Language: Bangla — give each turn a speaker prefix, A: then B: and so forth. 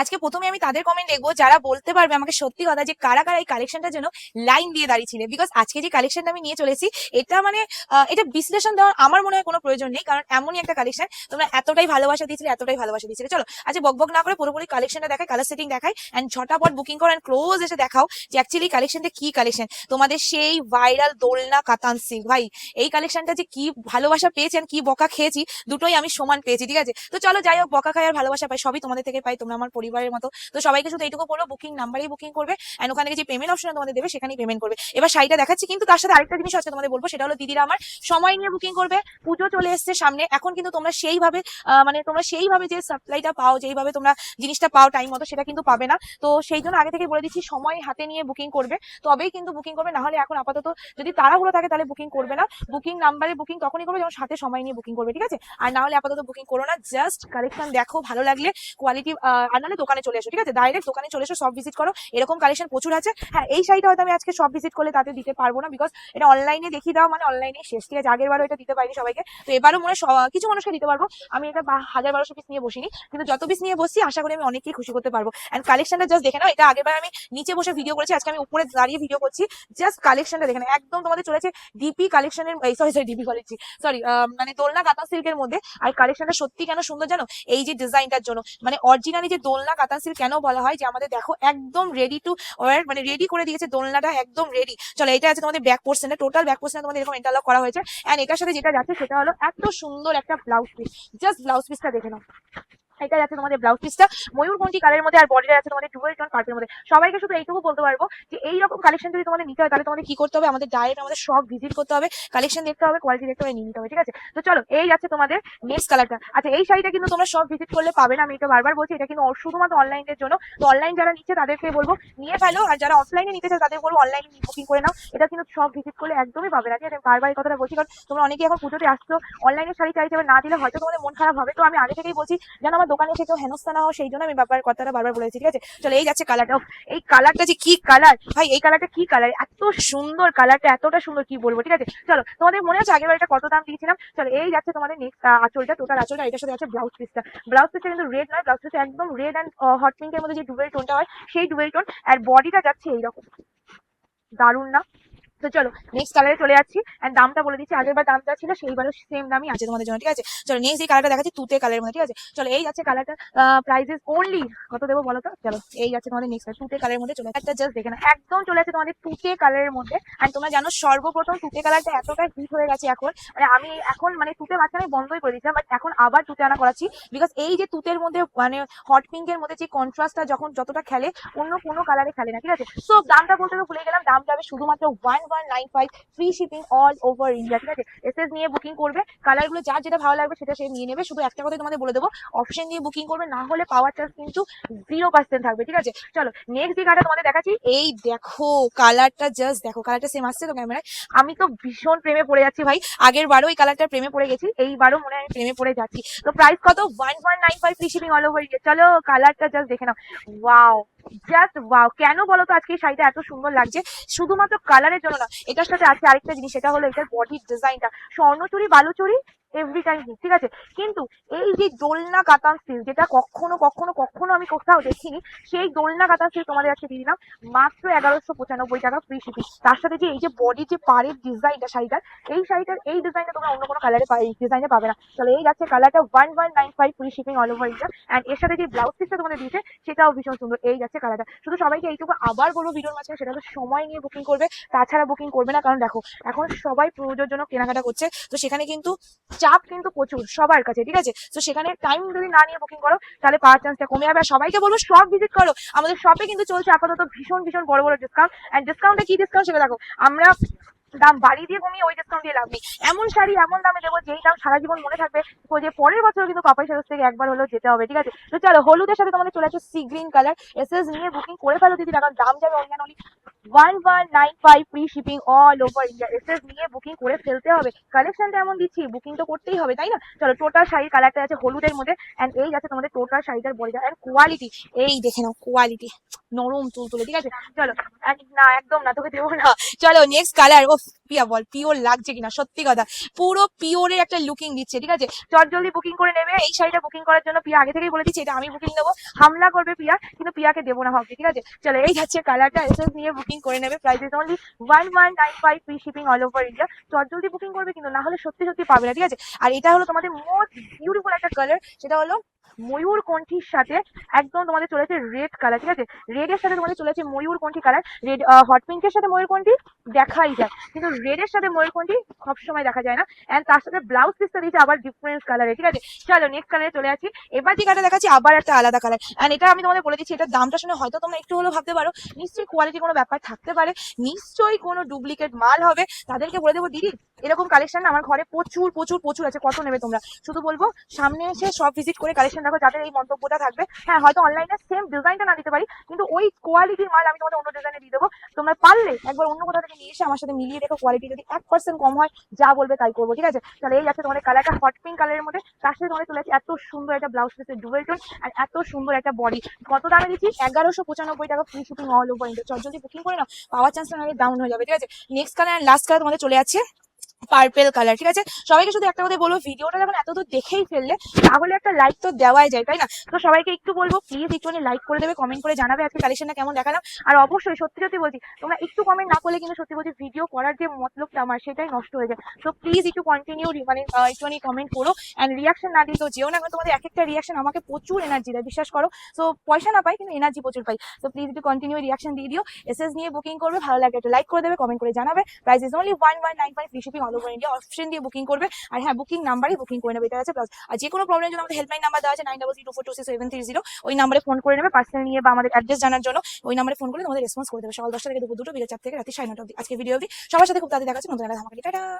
A: আজকে প্রথমে আমি তাদের কমেন্ট দেখব যারা বলতে পারবে আমাকে সত্যি কথা যে কারা কারা এই কালেকশনটার জন্য লাইন দিয়ে দাঁড়িয়েছিলে। বিকজ আজকে যে কালেকশনটা আমি নিয়ে চলেছি, এটা মানে এটা বিশ্লেষণ দেওয়ার আমার মনে হয় কোনো প্রয়োজন নেই, কারণ এমনই একটা কালেকশন তোমরা এতটাই ভালোবাসা দিয়েছিলে, এতটাই ভালোবাসা দিয়েছিলে। চলো, আজকে বকবক না করে পুরোপুরি কালেকশনটা দেখাই কালার সেটিং দেখাই অ্যান্ড ঝটাপট বুকিং করো অ্যান্ড ক্লোজ এসে দেখাও যে অ্যাকচুয়ালি কালেকশনটা কি কালেকশন তোমাদের সেই ভাইরাল দোলনা কাতান সিং ভাই, এই কালেকশনটা যে কি ভালোবাসা পেয়েছেন কি বকা খেয়েছি, দুটোই আমি সমান পেয়েছি, ঠিক আছে? তো চলো যাই হোক, বকা খাই আর ভালোবাসা পাই, সবই তোমাদের থেকে পাই, তোমরা আমার পরিবারের মতো। তো সবাইকে শুধু এইটুকু বলব বুকিং নাম্বারেই বুকিং করবে এন্ড ওখানে যে পেমেন্ট অপশন তোমাদের দেবে সেখানেই পেমেন্ট করবে। এবার শাড়িটা দেখাচ্ছি, কিন্তু তার সাথে আরেকটা জিনিস আজকে তোমাদের বলব, সেটা হলো দিদিরা আমার সময় নিয়ে বুকিং করবে, পুজো চলে এসছে সামনে, এখন কিন্তু তোমরা সেইভাবে মানে তোমরা সেইভাবে যে সাপ্লাইটা পাও, যেইভাবে তোমরা জিনিসটা পাও টাইম মতো, সেটা কিন্তু পাবে না। তো সেই জন্য আগে থেকে বলে দিচ্ছি, সময় হাতে নিয়ে বুকিং করবে, তবেই কিন্তু বুকিং করবে না হলে এখন আপাতত যদি তাড়াহুড়ো থাকে তাহলে বুকিং করবে না। বুকিং নাম্বারে বুকিং তখনই করবে যখন সাথে সময় নিয়ে বুকিং করবে, ঠিক আছে? আর না হলে আপাতত বুকিং করো না জাস্ট কালেকশন দেখো, ভালো লাগলে কোয়ালিটি আর নাহলে দোকানে চলে এসো, ঠিক আছে? ডাইরেক্ট দোকানে চলে এসো সব ভিজিট করো। এরকম কালেকশন প্রচুর আছে। হ্যাঁ এই শাড়িটা হয়তো আমি আজকে সব ভিজিট করলে তাতে দিতে পারব না বিকজ এটা অনলাইনে দেখিয়ে দাও মানে অনলাইনে শেষ। ঠিক আছে, আগের বারও এটা দিতে পারিনি সবাইকে। তো এবারও মনে কিছু মানুষকে দিতে পারব। আমি এটা হাজার বারোশো পিস নিয়ে বসিনি, কিন্তু যত পিস নিয়ে বসছি, আশা করি আমি অনেকেই খুশি করতে পারব। অ্যান্ড কালেকশনটা জাস্ট দেখে নাও, এটা আগেরবার আমি নিচে বসে ভিডিও করেছি, আজকে আমি উপরে দাঁড়িয়ে ভিডিও করছি। জাস্ট কালেকশনটা দেখে নাও। একদম তোমাদের চলেছে ডিপি কালেকশনের সরি সরি ডিপি করেছি সরি মানে দোলনা কাতান সিল্কের মধ্যে। আর কালেকশনটা সত্যি কেন সুন্দর জানো? এই যে ডিজাইনটার জন্য। মানে অরিজিনালি যে দোলনা কাতান সিল্ক কেন বলা হয়? যে আমাদের দেখো একদম রেডি টু ওয়ার মানে রেডি করে দিয়েছে দোলনাটা একদম রেডি চলো এটা আছে তোমাদের ব্যাক পোর্শনে টোটাল ব্যাক পোর্শনে তোমাদের এরকম ইন্টারলক করা হয়েছে। এন্ড এটার সাথে যেটা যাচ্ছে সেটা হলো এত সুন্দর একটা ব্লাউজ পিস জাস্ট ব্লাউজ পিসটা দেখে নাও। এটা যাচ্ছে তোমাদের ব্লাউজ পিসটা ময়ূরকণ্ঠী কালের মধ্যে আর বডিটা আছে তোমাদের টুয়েল টোন পার্পের মধ্যে। সবাইকে শুধু এইটুকু বলতে পারব যে এইরকম কালেকশন যদি তোমাদের নিতে হয়, তাহলে তোমাদের কি করতে হবে? আমাদের ডাইরেক্ট আমাদের সব ভিজিট করতে হবে কালেকশন দেখতে হবে কোয়ালিটি দেখতে হবে, নিয়ে নিতে হবে, ঠিক আছে? তো চলো, এই যাচ্ছে তোমাদের নেক্সট কালারটা আচ্ছা এই শাড়িটা কিন্তু তোমরা সব ভিজিট করলে পাবে না, আমি এটা বারবার বলছি, এটা কিন্তু শুধুমাত্র অনলাইনের জন্য। তো অনলাইন যারা নিচ্ছে, তাদেরকে বলব, নিয়ে ফেলো, আর যারা অফলাইনে নিতে চাও তাদের বলব অনলাইনে বুকিং করে নাও। এটা কিন্তু সব ভিজিট করলে একদমই পাবে না, ঠিক আছে? বারবার এই কথাটা বলছি, কারণ তোমরা অনেকে এখন পুজোতে আসছো অনলাইনে শাড়ি চাইছে না দিলে হয়তো তোমাদের মন খারাপ হবে। তো আমি আগে থেকেই বলছি, যেন আমার দোকানে এসে কেউ হেনস্থা না হয় সেই জন্য আমি ব্যাপার কথাটা বারবার বলেছি, ঠিক আছে? চলো, এই যাচ্ছে কালারটা এই কালারটা যে কি কালার ভাই, এই কালারটা কি কালার এত সুন্দর কালারটা এতটা সুন্দর, কি বলব, ঠিক আছে? চলো, তোমাদের মনে আছে আগের এটা কত দাম দিয়েছিলাম? চলো, এই যাচ্ছে তোমাদের নেক্সট আঁচলটা টোটাল আঁচলটা, এটার সাথে আছে ব্লাউজ পিসটা ব্লাউজ পিসটা কিন্তু রেড নয় ব্লাউজ পিসটা একদম রেড অ্যান্ড হট পিঙ্কের মধ্যে যে ডুবেল টোনটা হয়, সেই ডুবেল টোন আর বডিটা যাচ্ছে এইরকম। দারুণ না? তো চলো নেক্সট কালারে চলে যাচ্ছি। এন্ড দামটা বলে দিচ্ছি, আগের বার দাম যা ছিল সেইবারও সেম দামই আছে তোমাদের জন্য, ঠিক আছে? চলো নেক্সট এই কালারটা দেখাচ্ছি, তুতে কালারের মধ্যে, ঠিক আছে? চলো, এই যাচ্ছে কালারটা প্রাইজেস অনলি কত দেবো বলো তো? চলো, এই যাচ্ছে তোমাদের নেক্সট তুতে কালারের মধ্যে চলে একটা জাস্ট দেখে না একদম চলে আসছে তোমাদের তুতে কালারের মধ্যে। আর তোমরা জানো, সর্বপ্রথম তুতে কালারটা এতটা হিট হয়ে গেছে এখন মানে আমি এখন মানে তুতে মাঝখানে বন্ধই করে দিয়েছিলাম বাট এখন আবার তুতে আনা করাচ্ছি। বিকজ এই যে তুতের মধ্যে মানে হট পিঙ্কের মধ্যে যে কন্ট্রাস্টটা যখন যতটা খেলে, অন্য কোনো কালারে খেলে না, ঠিক আছে? সো দামটা বলতে তো ভুলে গেলাম, দাম যাবে শুধুমাত্র one free shipping all over India ঠিক আছে? এসএস নিয়ে বুকিং করবে কালারগুলো যার যেটা ভালো লাগবে সেটা সে নিয়ে নেবে। শুধু একটা কথাই তোমাদের বলে দেবো অপশন দিয়ে বুকিং করবে, না হলে পাওয়ার চার্জ কিন্তু জিরো পার্সেন্ট থাকবে, ঠিক আছে? চলো নেক্সট যে কালারটা তোমাদের দেখাচ্ছি, এই দেখো কালারটা জাস্ট দেখো কালারটা সেম আসছে তো ক্যামেরায় আমি তো ভীষণ প্রেমে পড়ে যাচ্ছি ভাই, আগের বারও এই কালারটা প্রেমে পড়ে গেছি, এইবারও মনে হয় আমি প্রেমে পড়ে যাচ্ছি। তো প্রাইস কত? One one nine five free shipping all over India চলো কালারটা জাস্ট দেখে নাও। ওয়াও জাস্ট ওয়াও কেন বলো তো আজকে এই শাড়িটা এত সুন্দর লাগছে? শুধুমাত্র কালারের জন্য না, এটার সাথে আছে আরেকটা জিনিস, সেটা হলো এটার বডির ডিজাইনটা স্বর্ণচুরি, বালুচুরি এভরি টাইম ঠিক আছে? কিন্তু এই যে দোলনা কাতান সিল্ক যেটা কখনো কখনো কখনো আমি কোথাও দেখিনি, সেই দোলনা কাতান সিল্ক তোমাদের আজকে দিয়ে দিলাম, মাত্র এগারোশো পঁচানব্বই টাকা ফ্রি শিপিং তার সাথে যে এই যে বডি যে পাড়ের ডিজাইনটা শাড়িটার, এই শাড়িটার, এই ডিজাইনটা তোমরা অন্য কোনো কালারে ডিজাইনে পাবে না। তাহলে এই যাচ্ছে কালারটা one one nine five free shipping all over India and এর সাথে যে ব্লাউজ পিসটা তোমাদের দিয়েছে, সেটাও ভীষণ সুন্দর। এই যাচ্ছে কালারটা শুধু সবাইকে এইটুকু আবার বলব ভিডিওর মাঝখানে, সেটা তো সময় নিয়ে বুকিং করবে, তাছাড়া বুকিং করবে না, কারণ দেখো, এখন সবাই পুজোর জন্য কেনাকাটা করছে, তো সেখানে কিন্তু চাপ কিন্তু প্রচুর সবার কাছে, ঠিক আছে? তো সেখানে টাইম যদি না নিয়ে বুকিং করো, তাহলে পাওয়ার চান্সটা কমে যাবে। আর সবাইকে বলব সব ভিজিট করো। আমাদের শপে কিন্তু চলছে আপাতত ভীষণ ভীষণ বড় বড় ডিসকাউন্ট এন্ড ডিসকাউন্টে কি ডিসকাউন্ট সেটা দেখো, আমরা দাম বাড়িয়ে দিয়ে কমিয়ে ওই ডিসকাউন্ট দিয়ে লাভ নেই। এমন শাড়ি, এমন দামে দেবো যেই দাম সারা জীবন মনে থাকবে। তো যে পরের বছর কিন্তু পাপাই সারস থেকে একবার হলেও যেতে হবে, ঠিক আছে? তো চলো, হলুদের সাথে তোমাদের চলে আসছে sea green colour S S নিয়ে বুকিং করে ফেলো, দিদি, কারণ দাম যাবে অন্যান্য one one nine five free shipping all over India SS নিয়ে বুকিং করে ফেলতে হবে। কালেকশনটা এমন দিচ্ছি বুকিং তো করতেই হবে, তাই না? চলো টোটাল শাড়ির কালারটা আছে হলুদের মধ্যে অ্যান্ড এই আছে তোমাদের টোটাল শাড়িটার বডিটা অ্যান্ড কোয়ালিটি এই দেখে নাও কোয়ালিটি নরম তুল তুলে ঠিক আছে? চলো না, একদম না, তোকে দেবো না। চলো নেক্সট কালার ও পিয়া বল পিওর লাগছে কিনা? সত্যি কথা। পুরো পিওরের একটা লুকিং দিচ্ছে, ঠিক আছে? চট জলদি বুকিং করে নেবে। এই শাড়িটা বুকিং করার জন্য পিয়া আগে থেকেই বলে দিচ্ছি, এটা আমি বুকিং দেবো হামলা করবে পিয়া কিন্তু পিয়াকে দেবো না ভাবছি, ঠিক আছে? চলো, এই যাচ্ছে কালারটা এসএস নিয়ে বুকিং করে নেবে price is only one one nine five free shipping all over India চট জলদি বুকিং করবে কিন্তু না হলে সত্যি সত্যি পাবে না, ঠিক আছে? আর এটা হলো তোমাদের মোস্ট বিউটিফুল একটা কালার সেটা হলো ময়ূর কণ্ঠির সাথে একদম তোমাদের চলেছে রেড কালার ঠিক আছে? রেড এর সাথে তোমাদের চলেছে ময়ূর কণ্ঠি কালার রেড হট পিঙ্কের সাথে ময়ূর কণ্ঠি দেখাই যায়। কিন্তু রেড এর সাথে ময়ূর কণ্ঠি সবসময় দেখা যায় না। এন্ড তার সাথে ব্লাউজ পিসটা দিয়েছে আবার ডিফারেন্স কালারে ঠিক আছে? চলো নেক্সট কালারে চলে আসি। এবার যে কালার দেখাচ্ছি, আবার একটা আলাদা কালার এন্ড এটা আমি তোমাদের বলে দিচ্ছি, এটার দামটা শুনে হয়তো তোমরা একটু হলেও ভাবতে পারো। নিশ্চয়ই কোয়ালিটি কোনো ব্যাপার থাকতে পারে। নিশ্চয়ই কোনো ডুপ্লিকেট মাল হবে। তাদেরকে বলে দেবো, দিদি এরকম কালেকশন আমার ঘরে প্রচুর প্রচুর প্রচুর আছে। কত নেবে তোমরা? শুধু বলব, সামনে এসে সব ভিজিট করে কালেকশন দেখো, যাদের এই মন্তব্যটা থাকবে। হ্যাঁ হয়তো অনলাইনে সেম ডিজাইনটা না দিতে পারি, কিন্তু ওই কোয়ালিটির মাল আমি তোমাদের অন্য ডিজাইনে দিয়ে দেবো। তোমরা পারলে একবার অন্য কোথাও থেকে নিয়ে এসে আমার সাথে মিলিয়ে দেখো কোয়ালিটি যদি এক পার্সেন্ট কম হয়, যা বলবে তাই করব, ঠিক আছে? তাহলে এই আছে তোমাদের কালারটা হট পিঙ্ক কালারের মধ্যে। তার সাথে তোমাদের চলে আসছে এত সুন্দর একটা ব্লাউজ পিসের ডুবেল টোন আর এত সুন্দর একটা বডি কত দামে দিচ্ছি এগারোশো পঁচানব্বই টাকা free shipping all over India চট যদি বুকিং করে নাও, পাওয়ার চান্সটা নাহলে ডাউন হয়ে যাবে, ঠিক আছে? নেক্সট কালার লাস্ট কালার তোমাদের চলে যাচ্ছে পার্পেল কালার ঠিক আছে? সবাইকে শুধু একটা কথা বলব, ভিডিওটা যখন এত দূর দেখেই ফেললে, তাহলে একটা লাইক তো দেওয়াই যায়, তাই না? তো সবাইকে একটু বলব প্লিজ একটুখানি লাইক করে দেবে কমেন্ট করে জানাবে, আজকে কালেকশনটা কেমন দেখালাম। আর অবশ্যই, সত্যি সত্যি বলছি, তোমরা একটু কমেন্ট না করলে কিন্তু সত্যি বলছি ভিডিও করার যে মতলবটা আমার, সেটাই নষ্ট হয়ে যায়। তো প্লিজ একটু কন্টিনিউ মানে একটুখানি কমেন্ট করো অ্যান্ড রিয়াকশন না দিই তো যেও না তোমাদের এক একটা রিয়াকশন আমাকে প্রচুর এনার্জি দেয়, বিশ্বাস করো। তো পয়সা না পাই, কিন্তু এনার্জি প্রচুর পাই। তো প্লিজ একটু কন্টিনিউ রিয়াকশন দিয়ে দিও এসএস নিয়ে বুকিং করবে, ভালো লাগে একটা লাইক করে দেবে কমেন্ট করে জানাবে। Price is only one one nine five all over India option দিয়ে বুকিং করবে। আর হ্যাঁ বুকিং নাম্বারই বুকিং করে নেবে, এটা আছে প্লাস আর যে কোনো প্রবলেম জন্য আমাদের হেল্পলাইন নাম্বার দেওয়া আছে nine double zero four two six seven three zero ওই নাম্বারে ফোন করে নেবে পার্সেল নিয়ে বা আমাদের অ্যাড্রেস জানার জন্য। ওই নাম্বারে ফোন করে তোমাদের রেসপন্স করে দেবে। সকাল দশটা থেকে দুপুর দুটো, বিকেল চার থেকে রাতে সাড়ে নটা অবধি। আজকে ভিডিও সবার সাথে খুব তাড়াতাড়ি দেখা আছে নতুন একটা ধামাকা টাটা!